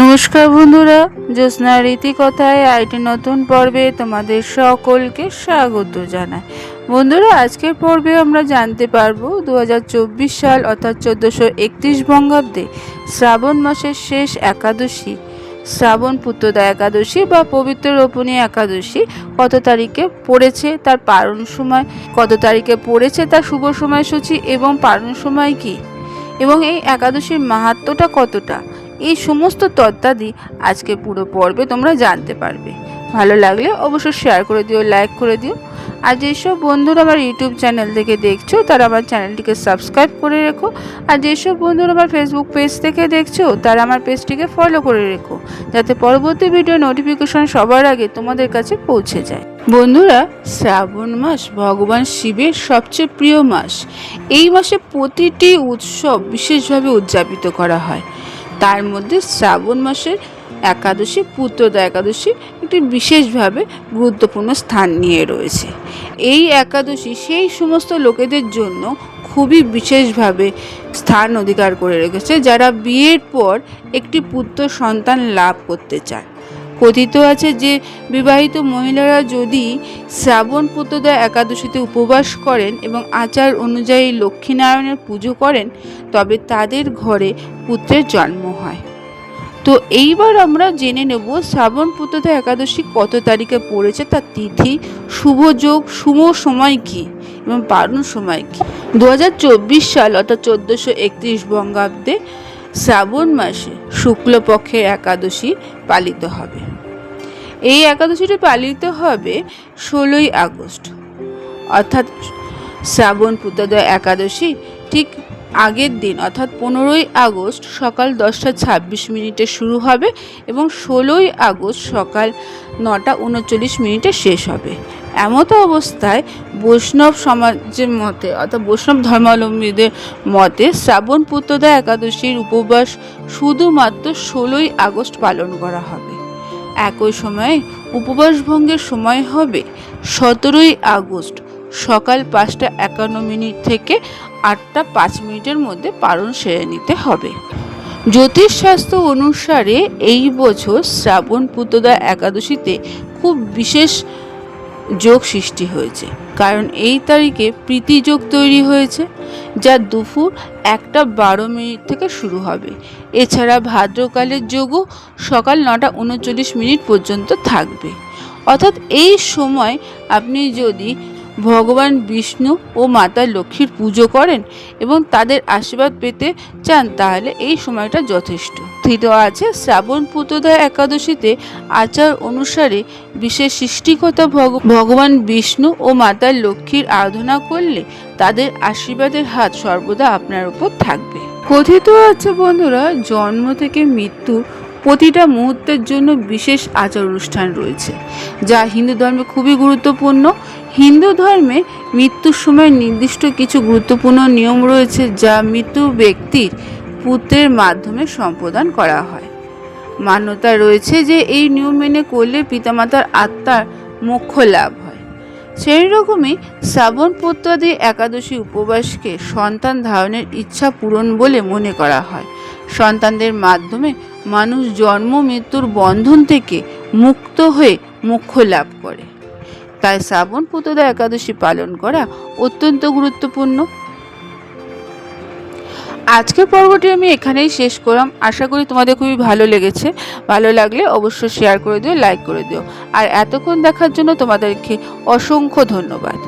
নমস্কার বন্ধুরা, জ্যোৎস্না রীতি কথায় আইটি নতুন পর্বে তোমাদের সকলকে স্বাগত জানাই। বন্ধুরা, আজকের পর্বে আমরা জানতে পারব দু হাজার চব্বিশ সাল অর্থাৎ চোদ্দোশো একত্রিশ বঙ্গাব্দে শ্রাবণ মাসের শেষ একাদশী। শ্রাবণ পুত্রদা একাদশী বা পবিত্র রোপণী একাদশী কত তারিখে পড়েছে, তার পালন সময় কত তারিখে পড়েছে, তার শুভ সময়সূচি এবং পালন সময় কি? এবং এই একাদশীর মাহাত্ম্যটা কতটা? এই সমস্ত তত্ত্বাদি আজকে পুরো পর্বে তোমরা জানতে পারবে। ভালো লাগলে অবশ্যই শেয়ার করে দিও লাইক করে দিও। আর যেসব বন্ধুরা আমার ইউটিউব চ্যানেল থেকে দেখছ, তারা আমার চ্যানেলটিকে সাবস্ক্রাইব করে রেখো। আর যেসব বন্ধুরা আমার ফেসবুক পেজ থেকে দেখছ, তারা আমার পেজটিকে ফলো করে রেখো, যাতে পরবর্তী ভিডিও নোটিফিকেশন সবার আগে তোমাদের কাছে পৌঁছে যায়। বন্ধুরা, শ্রাবণ মাস ভগবান শিবের সবচেয়ে প্রিয় মাস। এই মাসে প্রতিটি উৎসব বিশেষভাবে উদযাপিত করা হয়। তার মধ্যে শ্রাবণ মাসের একাদশী পুত্রদা একাদশী একটি বিশেষভাবে গুরুত্বপূর্ণ স্থান নিয়ে রয়েছে। এই একাদশী সেই সমস্ত লোকেদের জন্য খুবই বিশেষভাবে স্থান অধিকার করে রেখেছে, যারা বিয়ের পর একটি পুত্র সন্তান লাভ করতে চান কথিত আছে যে বিবাহিত মহিলারা যদি শ্রাবণ পুত্রদা একাদশীতে উপবাস করেন এবং আচার অনুযায়ী লক্ষ্মীনারায়ণের পুজো করেন, তবে তাদের ঘরে পুত্রের জন্ম হয়। তো এইবার আমরা জেনে নেব শ্রাবণ পুত্রদা একাদশী কত তারিখে পড়েছে, তার তিথি, শুভ যোগ, শুভ সময় কি এবং পারণ সময় কি? দু সাল অর্থাৎ চোদ্দোশো একত্রিশ বঙ্গাব্দে শ্রাবণ মাসে শুক্লপক্ষের একাদশী পালিত হবে। এই একাদশীটি পালিত হবে ষোলোই আগস্ট। অর্থাৎ শ্রাবণ পুত্রদয় একাদশী ঠিক আগের দিন, অর্থাৎ পনেরোই আগস্ট সকাল দশটা ছাব্বিশ মিনিটে শুরু হবে এবং ষোলোই আগস্ট সকাল নটা উনচল্লিশ মিনিটে শেষ হবে। এমতো অবস্থায় বৈষ্ণব সমাজের মতে, অর্থাৎ বৈষ্ণব ধর্মাবলম্বীদের মতে, শ্রাবণ পুত্রদা একাদশীর উপবাস শুধুমাত্র ষোলোই আগস্ট পালন করা হবে। একই সময়ে উপবাস ভঙ্গের সময় হবে সতেরোই আগস্ট সকাল পাঁচটা একান্ন মিনিট থেকে আটটা পাঁচ মিনিটের মধ্যে পালন সেরে নিতে হবে। জ্যোতিষ জ্যোতিষশাস্ত্র অনুসারে এই বছর শ্রাবণ পুত্রদা একাদশীতে খুব বিশেষ যোগ সৃষ্টি হয়েছে। কারণ এই তারিখে প্রীতি যোগ তৈরি হয়েছে, যা দুপুর একটা বারো মিনিট থেকে শুরু হবে। এছাড়া ভাদ্রকালের যোগও সকাল নটা উনচল্লিশ মিনিট পর্যন্ত থাকবে। অর্থাৎ এই সময় আপনি যদি ভগবান বিষ্ণু ও মাতা লক্ষ্মীর পুজো করেন এবং তাদের আশীর্বাদ পেতে চান, তাহলে এই সময়টা যথেষ্ট। স্থিত আছে শ্রাবণ পুত্রদয় একাদশীতে আচার অনুসারে বিশেষ সৃষ্টিকতা ভগ- ভগবান বিষ্ণু ও মাতা লক্ষ্মীর আরাধনা করলে তাদের আশীর্বাদের হাত সর্বদা আপনার উপর থাকবে। কথিত আছে বন্ধুরা, জন্ম থেকে মৃত্যু প্রতিটা মুহূর্তের জন্য বিশেষ আচার অনুষ্ঠান রয়েছে, যা হিন্দু ধর্মে খুবই গুরুত্বপূর্ণ হিন্দু ধর্মে মৃত্যুর সময় নির্দিষ্ট কিছু গুরুত্বপূর্ণ নিয়ম রয়েছে যা মৃত্যু ব্যক্তির পুত্রের মাধ্যমে সম্প্রদান করা হয়। মান্যতা রয়েছে যে এই নিয়ম মেনে করলে পিতামাতার আত্মার মোক্ষ লাভ হয়। সেই রকমই শ্রাবণ পুত্রাদি একাদশী উপবাসকে সন্তান ধারণের ইচ্ছা পূরণ বলে মনে করা হয়। সন্তানদের মাধ্যমে মানুষ জন্ম মৃত্যুর বন্ধন থেকে মুক্ত হয়ে মোক্ষ লাভ করে। তাই শ্রাবণ পুতদা একাদশী পালন করা অত্যন্ত গুরুত্বপূর্ণ। আজকের পর্বটি আমি এখানেই শেষ করলাম। আশা করি তোমাদের খুবই ভালো লেগেছে। ভালো লাগলে অবশ্যই শেয়ার করে দিও লাইক করে দিও। আর এতক্ষণ দেখার জন্য তোমাদেরকে অসংখ্য ধন্যবাদ।